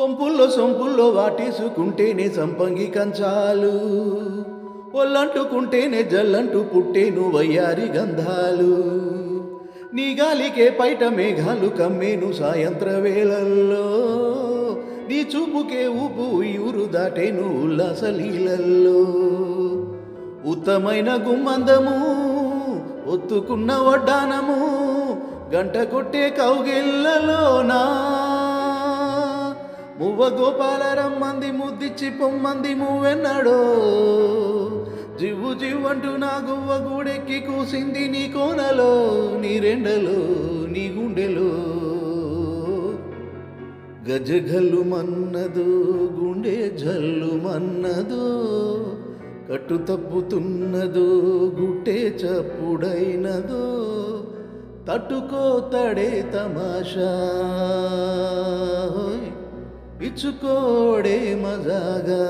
పొంపుల్లో సొంపుల్లో వాటేసుకుంటేనే సంపంగి కంచాలు. ఒళ్ళంటుకుంటేనే జల్లంటూ పుట్టేను వయ్యారి గంధాలు. నీ గాలికే పైట మేఘాలు కమ్మేను సాయంత్ర వేళల్లో. నీ చూపుకే ఊపు ఊరు దాటేను ఉల్లాసలీలల్లో ఉత్తమైన గుమ్మందము ఒత్తుకున్న వడ్డానము గంట కొట్టే కౌగిళ్ళలోనా మువ్వ గోపాల రమ్మంది ముద్దిచ్చి పొమ్మంది మూవెన్నాడో. జివ్వు జివ్వంటూ నా గువ్వ గూడెక్కి కూసింది నీ కోనలో నీ రెండలో నీ గుండెలో. గజగల్లు మన్నదు గుండె జల్లు మన్నదు కట్టు తప్పుతున్నదో గుట్టే చప్పుడైనదో. తట్టుకో తడే తమాషా. హోయ్. ఇచ్చుకోడే మజాగా